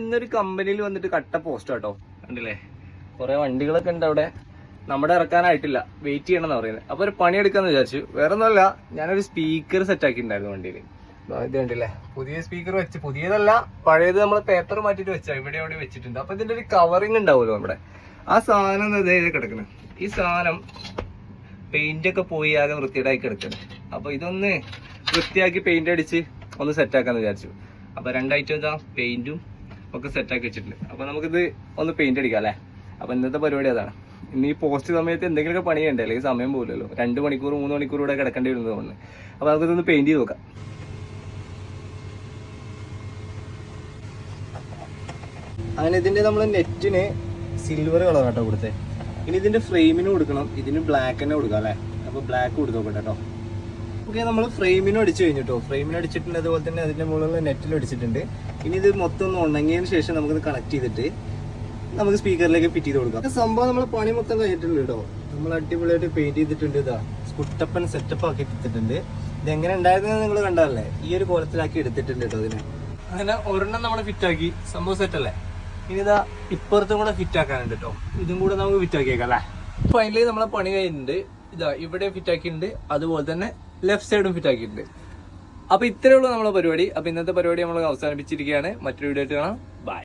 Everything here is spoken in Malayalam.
ഇന്നൊരു കമ്പനിയിൽ വന്നിട്ട് കട്ട പോസ്റ്റ് കേട്ടോ. കണ്ടില്ലേ? കുറെ വണ്ടികളൊക്കെ ഉണ്ട് അവിടെ. നമ്മുടെ ഇറക്കാനായിട്ടില്ല. വെയിറ്റ് ചെയ്യണം എന്ന് പറയുന്നത് അപ്പൊ ഒരു പണിയെടുക്കാന്ന് വിചാരിച്ചു. വേറെ ഒന്നുമല്ല ഞാനൊരു സ്പീക്കർ സെറ്റ് ആക്കിയിട്ടുണ്ടായിരുന്നു വണ്ടിയിൽ ഇത് കണ്ടില്ലേ? പുതിയ സ്പീക്കർ വെച്ച് പുതിയതല്ല പഴയത് നമ്മൾ പേപ്പർ മാറ്റിട്ട് വെച്ചാ ഇവിടെ അവിടെ വെച്ചിട്ടുണ്ട്. അപ്പൊ ഇതിന്റെ ഒരു കവറിങ് ഉണ്ടാവുമല്ലോ നമ്മുടെ. ആ സാധനം ഇതേ കിടക്കുന്നത് ഈ സാധനം പെയിന്റ് ഒക്കെ പോയി ആകെ വൃത്തിയേടായി കിടക്കുന്നത് അപ്പൊ ഇതൊന്ന് വൃത്തിയാക്കി പെയിന്റ് അടിച്ച് ഒന്ന് സെറ്റ് ആക്കാന്ന് വിചാരിച്ചു. അപ്പൊ രണ്ട് ഐറ്റം ഇതാ പെയിന്റും ഒക്കെ സെറ്റ് ആക്കി വെച്ചിട്ടുണ്ട്. അപ്പൊ നമുക്കിത് ഒന്ന് പെയിന്റ് അടിക്കാം അല്ലേ? അപ്പൊ ഇന്നത്തെ പരിപാടി അതാണ്. ഇന്ന് ഈ പോസ്റ്റ് സമയത്ത് എന്തെങ്കിലുമൊക്കെ പണി ചെയ്യണ്ടേ അല്ലെങ്കിൽ സമയം പോലല്ലോ രണ്ട് മണിക്കൂർ മൂന്ന് മണിക്കൂർ ഇവിടെ കിടക്കേണ്ടി വരുന്നത് കൊണ്ട് അപ്പൊ നമുക്കിതൊന്ന് പെയിന്റ് ചെയ്ത് നോക്കാം. അങ്ങനെ ഇതിന്റെ നമ്മൾ നെറ്റിന് സിൽവർ കളർ കേട്ടോ കൊടുത്തേ. ഇനി ഇതിന്റെ ഫ്രെയിമിന് കൊടുക്കണം. ഇതിന് ബ്ലാക്ക് തന്നെ കൊടുക്കാം അല്ലേ? അപ്പൊ ബ്ലാക്ക് കൊടുത്തു കേട്ടോ. ഓക്കെ നമ്മൾ ഫ്രെയിമിനും അടിച്ചു കഴിഞ്ഞിട്ടോ? ഫ്രെയിമിന് അടിച്ചിട്ടുണ്ട് അതുപോലെ തന്നെ അതിന്റെ മുകളിൽ നെറ്റിൽ അടിച്ചിട്ടുണ്ട്. ഇനി ഇത് മൊത്തം ഒന്ന് ഉണങ്ങിയതിന് ശേഷം നമുക്കിത് കണക്ട് ചെയ്തിട്ട് നമുക്ക് സ്പീക്കറിലേക്ക് ഫിറ്റ് ചെയ്ത് കൊടുക്കാം. സംഭവം നമ്മൾ പണി മൊത്തം കഴിഞ്ഞിട്ടുണ്ട് കേട്ടോ. നമ്മൾ അടിപൊളിയായിട്ട് പെയിന്റ് ചെയ്തിട്ടുണ്ട് ഇതാ. കുട്ടപ്പൻ സെറ്റപ്പ് ആക്കി എടുത്തിട്ടുണ്ട്. ഇത് എങ്ങനെ ഉണ്ടായിരുന്നത് നിങ്ങൾ കണ്ടാലേ ഈ ഒരു കോലത്തിലാക്കി എടുത്തിട്ടുണ്ട് കേട്ടോ അതിന്. അങ്ങനെ ഒരെണ്ണം നമ്മൾ ഫിറ്റ് ആക്കി. സംഭവം സെറ്റല്ലേ ഇനി ഇതാ ഇപ്പുറത്തും കൂടെ ഫിറ്റ് ആക്കാനുണ്ട് കേട്ടോ. ഇതും കൂടെ നമുക്ക് ഫിറ്റ് ആക്കിയേക്കാം അല്ലേ? ഫൈനലി നമ്മളെ പണി കഴിഞ്ഞിട്ടുണ്ട്. ഇതാ ഇവിടെ ഫിറ്റ് ആക്കിയിട്ടുണ്ട്. അതുപോലെ തന്നെ ലെഫ്റ്റ് സൈഡും ഫിറ്റ് ആക്കിയിട്ടുണ്ട്. അപ്പൊ ഇത്രയേ ഉള്ളൂ നമ്മളെ പരിപാടി. അപ്പൊ ഇന്നത്തെ പരിപാടി നമ്മൾ അവസാനിപ്പിച്ചിരിക്കുകയാണ്. മറ്റൊരു വീഡിയോ ആയിട്ട് കാണാം.